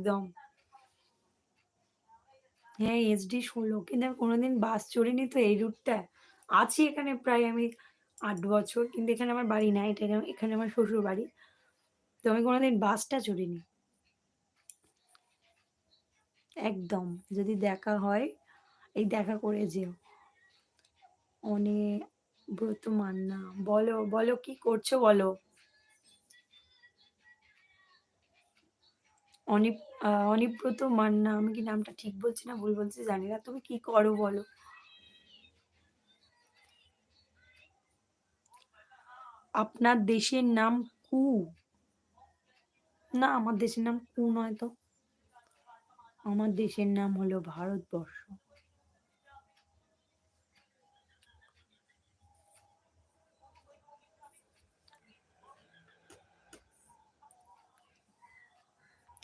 একদম। হ্যাঁ এসডি ষোলো। কিন্তু আমি কোনোদিন বাস চড়িনি তো এই রুটটা আছি এখানে প্রায় আমি আট বছর। কিন্তু এখানে আমার বাড়ি নাই এটা এখানে আমার শ্বশুর বাড়ি। তো আমি কোনোদিন বাসটা চড়িনি। একদম। যদি দেখা হয়, এই দেখা করে যেও। অনেক ব্রত মান্না। বলো বলো কি করছ বলো? অনিপ অনিব্রত মান্না, আমি কি নামটা ঠিক বলছি না? ভুল বলছি, জানি না। তুমি কি করো বলো? আপনার দেশের নাম কু? না, আমার দেশের নাম কু নয় তো। আমার দেশের নাম হলো ভারতবর্ষ।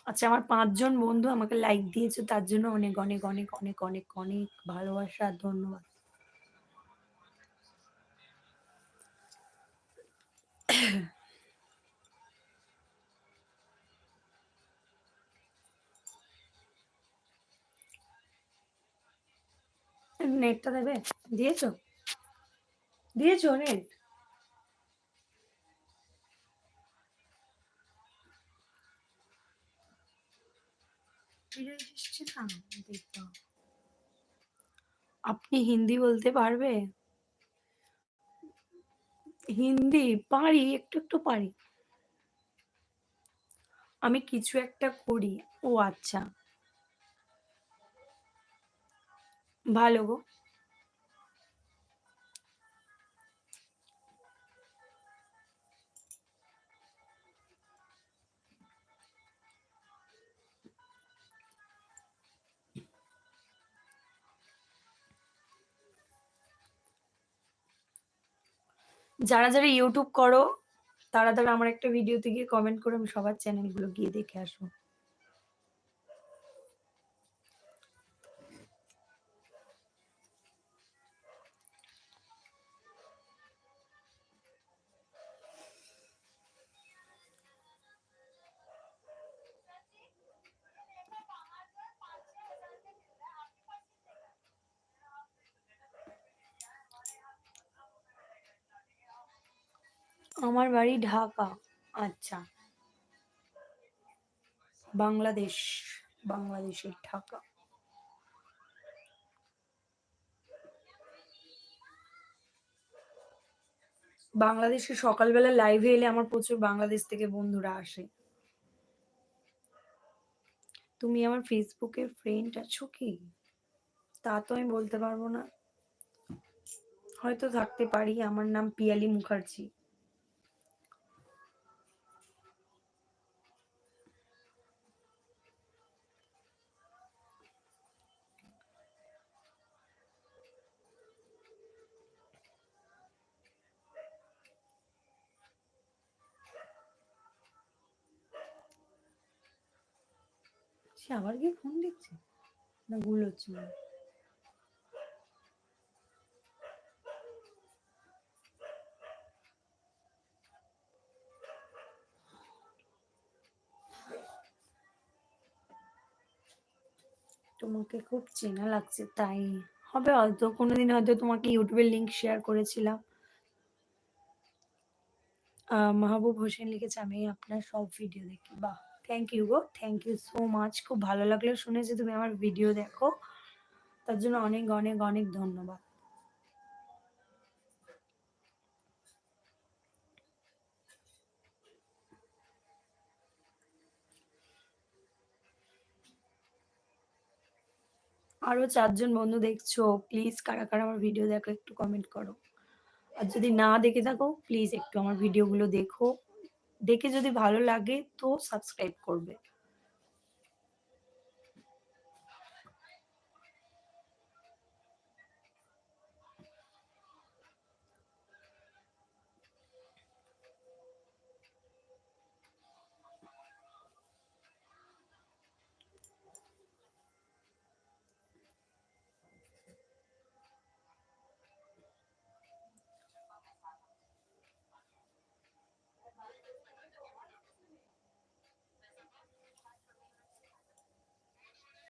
আচ্ছা আমার পাঁচজন বন্ধু আমাকে লাইক দিয়েছে, তার জন্য অনেক অনেক অনেক অনেক অনেক অনেক ভালোবাসা, ধন্যবাদ। নেটটা দেবে? দিয়েছ? দিয়েছ নেট? আপনি হিন্দি বলতে পারবে? হিন্দি, পারি, একটু একটু পারি। আমি কিছু একটা করি। ও আচ্ছা। ভালো গো। যারা যারা ইউটিউব করো, তারা তারা আমার একটা ভিডিওতে গিয়ে কমেন্ট করে আমি সবার চ্যানেলগুলো গিয়ে দেখে আসব। আমার বাড়ি ঢাকা। আচ্ছা। বাংলাদেশ। বাংলাদেশের ঢাকা। বাংলাদেশে সকালবেলা লাইভে এলে আমার প্রচুর বাংলাদেশ থেকে বন্ধুরা আসে। তুমি আমার ফেসবুকের ফ্রেন্ড আছো কি? তা তো আমি বলতে পারব না। হয়তো থাকতে পারি। আমার নাম পিয়ালি মুখার্জি। সে আবার কি ফোন দিচ্ছে না ভুল হচ্ছে? না তোমাকে খুব চেনা লাগছে, তাই হবে হয়তো, কোনোদিন হয়তো তোমাকে ইউটিউবের লিংক শেয়ার করেছিলাম। মাহবুব হোসেন লিখেছে, আমি আপনার সব ভিডিও দেখি, বাহ। Thank you go. Thank you so much খুব ভালো লাগল শুনে যে তুমি আমার ভিডিও দেখো। তার জন্য অনেক অনেক অনেক ধন্যবাদ। আরও চারজন বন্ধু দেখছ প্লিজ কারা কারা আমার ভিডিও দেখো, একটু কমেন্ট করো। আর যদি না দেখে থাকো প্লিজ একটু আমার ভিডিওগুলো দেখো। দেখে যদি ভালো লাগে তো সাবস্ক্রাইব করবে।